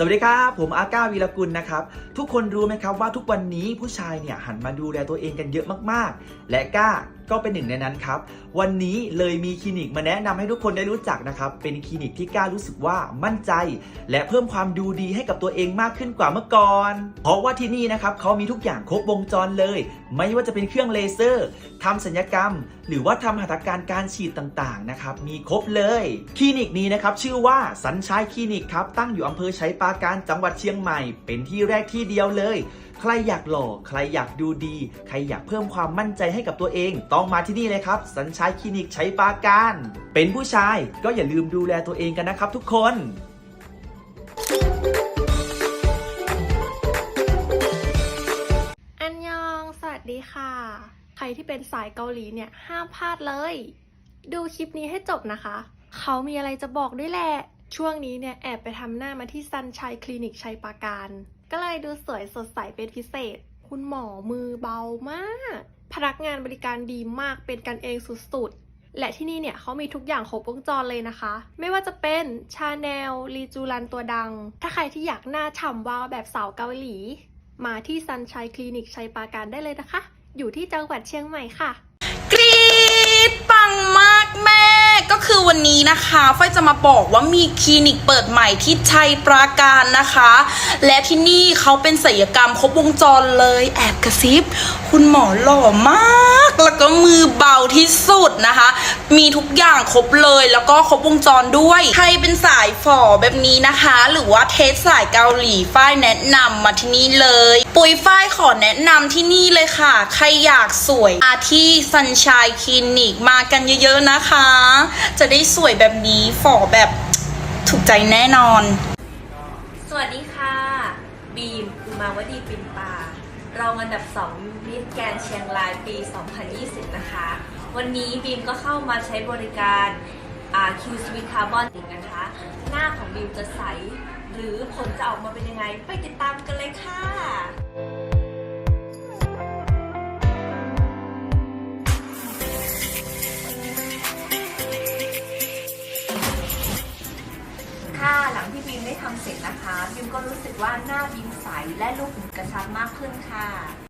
สวัสดีครับ ผมอาก้าวีรกุลนะครับ ทุกคนรู้ไหมครับว่าทุกวันนี้ผู้ชายเนี่ยหันมาดูแลตัวเองกันเยอะมากๆ และก้า ก็เป็นหนึ่งในนั้นครับ วันนี้เลยมีคลินิกมาแนะนำให้ทุกคนได้รู้จักนะครับ เป็นคลินิกที่กล้ารู้สึกว่ามั่นใจ และเพิ่มความดูดีให้กับตัวเองมากขึ้นกว่าเมื่อก่อน เพราะว่าที่นี่นะครับเขามีทุกอย่างครบวงจรเลย ไม่ว่าจะเป็นเครื่องเลเซอร์ทำสัญญกรรม หรือว่าทำหัตถการการฉีดต่างๆนะครับมีครบเลยคลินิกนี้นะครับชื่อว่าสัญชัยคลินิกครับตั้งอยู่อำเภอชัยปาการจังหวัดเชียงใหม่ เป็นที่แรกที่เดียวเลย ใครอยากหล่อ ใครอยากดูดี ใครอยากเพิ่มความมั่นใจให้กับตัวเอง ต้องมาที่นี่เลยครับ สัญชัยคลินิกชัยปราการ เป็นผู้ชายก็อย่าลืมดูแลตัวเองกันนะครับทุกคนอันยอง สวัสดีค่ะ ใครที่เป็นสายเกาหลีเนี่ยห้ามพลาดเลย ดูคลิปนี้ให้จบนะคะ เขามีอะไรจะบอกด้วยแหละ ช่วงนี้เนี่ยแอบไปทำหน้ามาที่ซันชัยคลินิกชัยปราการ ก็เลยดูสวยสดใสเป็นพิเศษ คุณหมอมือเบามาก พนักงานบริการดีมากเป็นกันเองสุดๆ และที่นี่เนี่ยเขามีทุกอย่างครบวงจรเลยนะคะ ไม่ว่าจะเป็นชาแนลรีจูรันตัวดัง ถ้าใครที่อยากหน้าฉ่ำวาวแบบสาวเกาหลี มาที่ซันชัยคลินิกชัยปราการได้เลยนะคะ อยู่ที่จังหวัดเชียงใหม่ค่ะ กรี๊ดปังมากแม่ ก็คือวันนี้นะคะฝ้ายจะมาบอกว่ามีคลินิกเปิดใหม่ที่ชัยปราการนะคะ และที่นี่เขาเป็นศัลยกรรมครบวงจรเลยแอบกระซิบ คุณหมอหล่อมาก แล้วก็มือเบาที่สุด นะคะ มีทุกอย่างครบเลยแล้วก็ครบวงจรด้วย ใครเป็นสายฝ่อแบบนี้นะคะ หรือว่าเทสสายเกาหลีฝ้ายแนะนำมาที่นี่เลย ปุยฝ้ายขอแนะนำที่นี่เลยค่ะ ใครอยากสวยมาที่ซันช i ยคลินิกมากันเยอะๆนะคะ จะได้สวยแบบนี้ฝ่อแบบถูกใจแน่นอน สวัสดีค่ะ บีมอุมาวดีปินปารองอันดับ 2 มิสแกนเชียงรายปี 2020 นะคะ วันนี้บีมก็เข้ามาใช้บริการอ่าคิวสวิตคาร์บอนนะคะ หน้าของบีมจะใส หรือผลจะออกมาเป็นยังไง ไปติดตามกันเลยค่ะค่ะหลังที่บีมได้ทำเสร็จนะคะบีมก็รู้สึกว่าหน้าบีมใสและรูขุมกระชับมากขึ้นค่ะ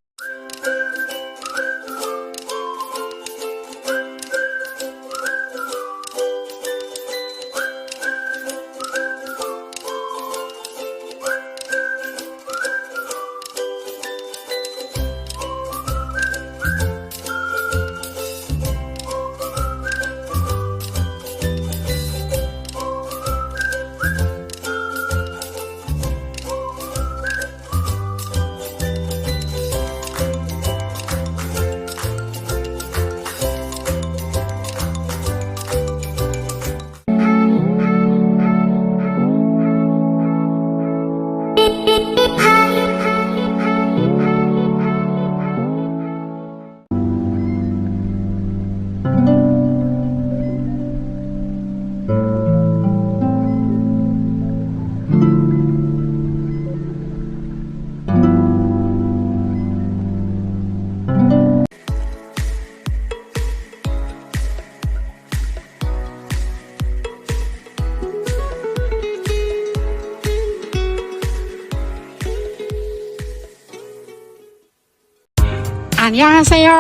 อันยาเซโย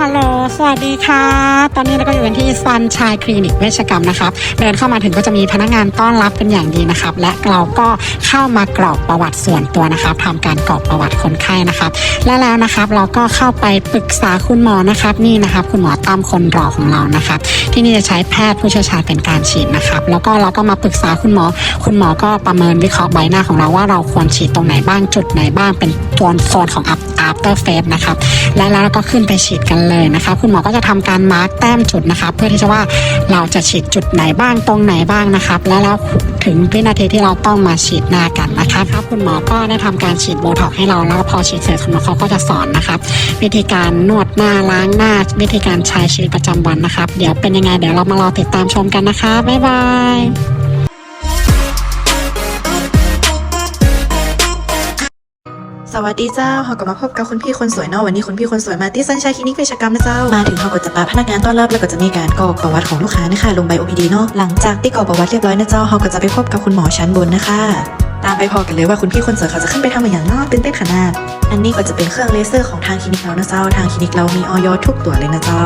ฮัลโหล สวัสดีค่ะ ตอนนี้เราก็อยู่กันที่ซันชายคลินิกเวชกรรมนะครับ เดินเข้ามาถึงก็จะมีพนักงานต้อนรับเป็นอย่างดีนะครับ และเราก็เข้ามากรอกประวัติส่วนตัวนะครับทำการกรอกประวัติคนไข้นะครับ และแล้วนะครับเราก็เข้าไปปรึกษาคุณหมอนะครับ นี่นะครับ คุณหมอตั้มคนรอของเรานะครับ ที่นี่จะใช้แพทย์ผู้เชี่ยวชาญเป็นการฉีดนะครับ แล้วก็เราก็มาปรึกษาคุณหมอ คุณหมอก็ประเมินวิเคราะห์ใบหน้าของเราว่าเราควรฉีดตรงไหนบ้างจุดไหนบ้างเป็นโซนโซนของ after face นะครับและแล้วเราก็ขึ้นไปฉีดกันเลยนะคะ คุณหมอก็จะทำการมาร์กแต้มจุดนะคะเพื่อที่จะว่าเราจะฉีดจุดไหนบ้างตรงไหนบ้างนะครับ และแล้วถึงวินาทีที่เราต้องมาฉีดหน้ากันนะคะครับคุณหมอก็ได้ทำการฉีดโบท็อกให้เราแล้วพอฉีดเสร็จคุณหมอเขาก็จะสอนนะครับ วิธีการนวดหน้าล้างหน้า วิธีการใช้ชีวิตประจำวันนะครับ เดี๋ยวเป็นยังไงเดี๋ยวเรามารอติดตามชมกันนะคะบ๊ายบาย สวัสดีเจ้าเขากลับมาพบกับคุณพี่คนสวยเนาะวันนี้คุณพี่คนสวยมาที่สัญชัยคลินิกเวชกรรมนะเจ้า มาถึงเขาก็จะปาพนักงานต้อนรับแล้วก็จะมีการกรอกประวัติของลูกค้านะคะลงใบ OPD เนาะหลังจากที่กรอกประวัติเรียบร้อยนะเจ้าเขาก็จะไปพบกับคุณหมอชั้นบนนะคะ ตามไปพอกันเลยว่าคุณพี่คนสวยเขาจะขึ้นไปทำอย่างนอกตื่นเต้นขนาด อันนี้ก็จะเป็นเครื่องเลเซอร์ของทางคลินิกเรานะเจ้า ทางคลินิกเรามีออยทุกตัวเลยนะเจ้า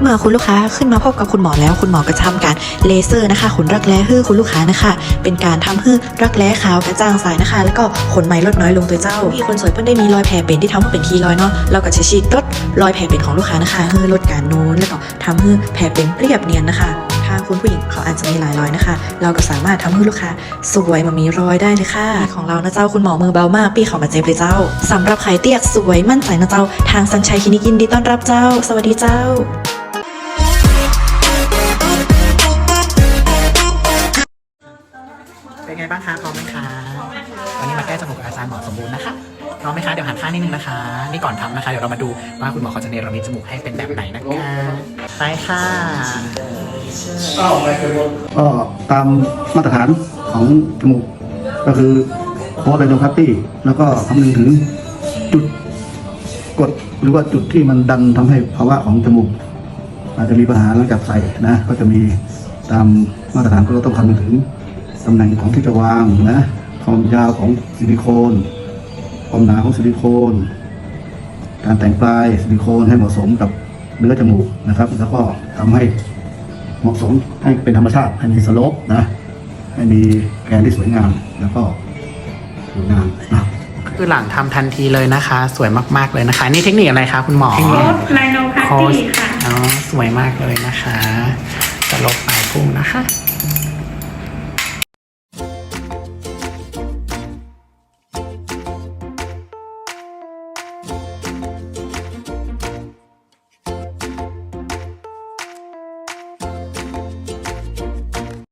เมื่อคุณลูกค้าขึ้นมาพบกับคุณหมอแล้ว คุณหมอก็จะทำการเลเซอร์นะคะขนรักแร้ฮื้อคุณลูกค้านะคะ เป็นการทำให้รักแร้ขาวกระจ่างใสนะคะ แล้วก็ขนไหมลดน้อยลงตัวเจ้าพี่คนสวยเพิ่นได้มีรอยแผลเป็นที่ทำให้เป็นคีรอยเนาะเราก็จะฉีดลดรอยแผลเป็นของลูกค้านะคะเพื่อลดการโนูนแล้วก็ทำให้แผลเป็นเรียบเนียนนะคะ ทางคุณผู้หญิงเขาอาจจะมีหลายรอยนะคะ เราก็สามารถทำให้ลูกค้าสวยมามีรอยได้เลยค่ะของเรานะเจ้าคุณหมอมือเบามากปีเขามาเจ็บเลยเจ้าสำหรับใครเตียกสวยมั่นใจนะเจ้า ทางสัญชัยคลินิกยินดีต้อนรับเจ้า สวัสดีเจ้าเป็นไงบ้างคะพร้อมไหมคะวันนี้มาแก้จมูกกับอาจารย์หมอสมบูรณ์นะคะพร้อมไหมคะเดี๋ยวหันข้างนิดนึงนะคะ นี่ก่อนทำนะคะ เดี๋ยวเรามาดูว่าคุณหมอเขาจะเนรมิตจมูกให้เป็นแบบไหนนะคะไปค่ะ ก็ตามมาตรฐานของจมูก ก็คือโพสไดโนพัตตี้แล้วก็คำนึงถึงจุดกดหรือว่าจุดที่มันดันทำให้ภาวะของจมูก อาจจะมีปัญหาหลังจากใส่นะ ก็จะมีตามมาตรฐานก็ต้องคำนึงถึงตำแหน่งของที่จะวางนะความยาวของซิลิโคนความหนาของซิลิโคนการแต่งปลายซิลิโคนให้เหมาะสมกับเนื้อจมูกนะครับ แล้วก็ทำให้ เหมาะสมให้เป็นธรรมชาติให้มีสโลปนะให้มีแกนที่สวยงามแล้วก็สวยงามนะคือหลังทำทันทีเลยนะคะ สวยมากๆเลยนะคะ นี่เทคนิคอะไรคะคุณหมอไลโนพาโค้ตีชค่ะอ๋อสวยมากเลยนะคะจะลบปลายพุ่งนะคะ